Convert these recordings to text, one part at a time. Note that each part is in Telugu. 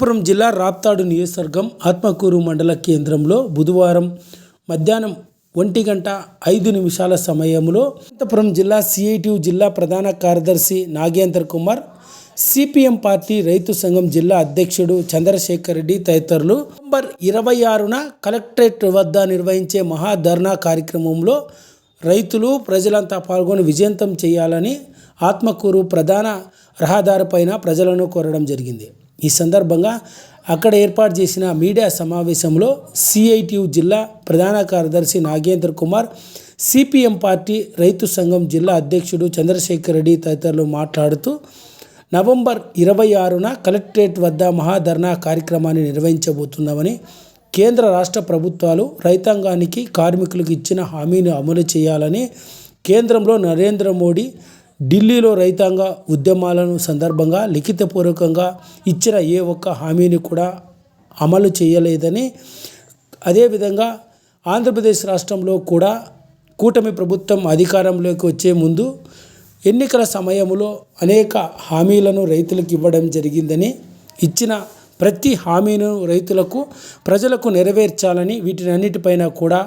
అనంతపురం జిల్లా రాప్తాడు నియోజకవర్గం ఆత్మకూరు మండల కేంద్రంలో బుధవారం మధ్యాహ్నం ఒంటి గంట ఐదు నిమిషాల సమయంలో అనంతపురం జిల్లా సిఐటియు జిల్లా ప్రధాన కార్యదర్శి నాగేంద్ర కుమార్ సిపిఎం పార్టీ రైతు సంఘం జిల్లా అధ్యక్షుడు చంద్రశేఖర్ రెడ్డి తదితరులు. నవంబర్ ఇరవై ఆరున కలెక్టరేట్ వద్ద నిర్వహించే మహాధర్నా కార్యక్రమంలో రైతులు ప్రజలంతా పాల్గొని విజయంతం చేయాలని ఆత్మకూరు ప్రధాన రహదారిపైన ప్రజలను కోరడం జరిగింది. ఈ సందర్భంగా అక్కడ ఏర్పాటు చేసిన మీడియా సమావేశంలో సిఐటియు జిల్లా ప్రధాన కార్యదర్శి నాగేంద్ర కుమార్ సిపిఎం పార్టీ రైతు సంఘం జిల్లా అధ్యక్షుడు చంద్రశేఖర్ రెడ్డి తదితరులు మాట్లాడుతూ నవంబర్ ఇరవై ఆరున కలెక్టరేట్ వద్ద మహాధర్నా కార్యక్రమాన్ని నిర్వహించబోతున్నామని కేంద్ర రాష్ట్ర ప్రభుత్వాలు రైతాంగానికి కార్మికులకు ఇచ్చిన హామీని అమలు చేయాలని కేంద్రంలో నరేంద్ర మోడీ ఢిల్లీలో రైతాంగ ఉద్యమాలను సందర్భంగా లిఖితపూర్వకంగా ఇచ్చిన ఏ ఒక్క హామీని కూడా అమలు చేయలేదని అదేవిధంగా ఆంధ్రప్రదేశ్ రాష్ట్రంలో కూడా కూటమి ప్రభుత్వం అధికారంలోకి వచ్చే ముందు ఎన్నికల సమయంలో అనేక హామీలను రైతులకు ఇవ్వడం జరిగిందని ఇచ్చిన ప్రతి హామీను రైతులకు ప్రజలకు నెరవేర్చాలని వీటినన్నిటిపైన కూడా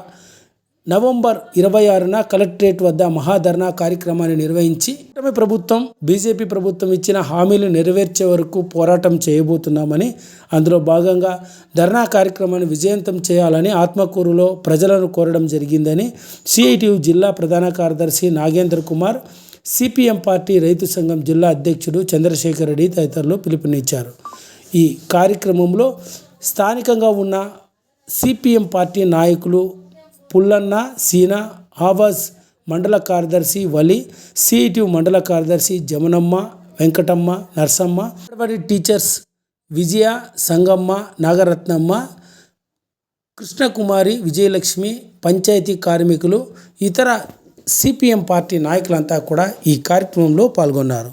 నవంబర్ ఇరవై ఆరున కలెక్టరేట్ వద్ద మహాధర్నా కార్యక్రమాన్ని నిర్వహించి కూటమి ప్రభుత్వం బీజేపీ ప్రభుత్వం ఇచ్చిన హామీలు నెరవేర్చే వరకు పోరాటం చేయబోతున్నామని అందులో భాగంగా ధర్నా కార్యక్రమాన్ని విజయవంతం చేయాలని ఆత్మకూరులో ప్రజలను కోరడం జరిగిందని సిఐటియు జిల్లా ప్రధాన కార్యదర్శి నాగేంద్ర కుమార్ సిపిఎం పార్టీ రైతు సంఘం జిల్లా అధ్యక్షుడు చంద్రశేఖర్ రెడ్డి తదితరులు పిలుపునిచ్చారు. ఈ కార్యక్రమంలో స్థానికంగా ఉన్న సిపిఎం పార్టీ నాయకులు పుల్లన్న సీనా ఆవాజ్ మండల కార్యదర్శి వలి సిఇటి మండల కార్యదర్శి జమనమ్మ వెంకటమ్మ నర్సమ్మ అంగన్వాడీ టీచర్స్ విజయ సంగమ్మ నాగరత్నమ్మ కృష్ణకుమారి విజయలక్ష్మి పంచాయతీ కార్మికులు ఇతర సిపిఎం పార్టీ నాయకులంతా కూడా ఈ కార్యక్రమంలో పాల్గొన్నారు.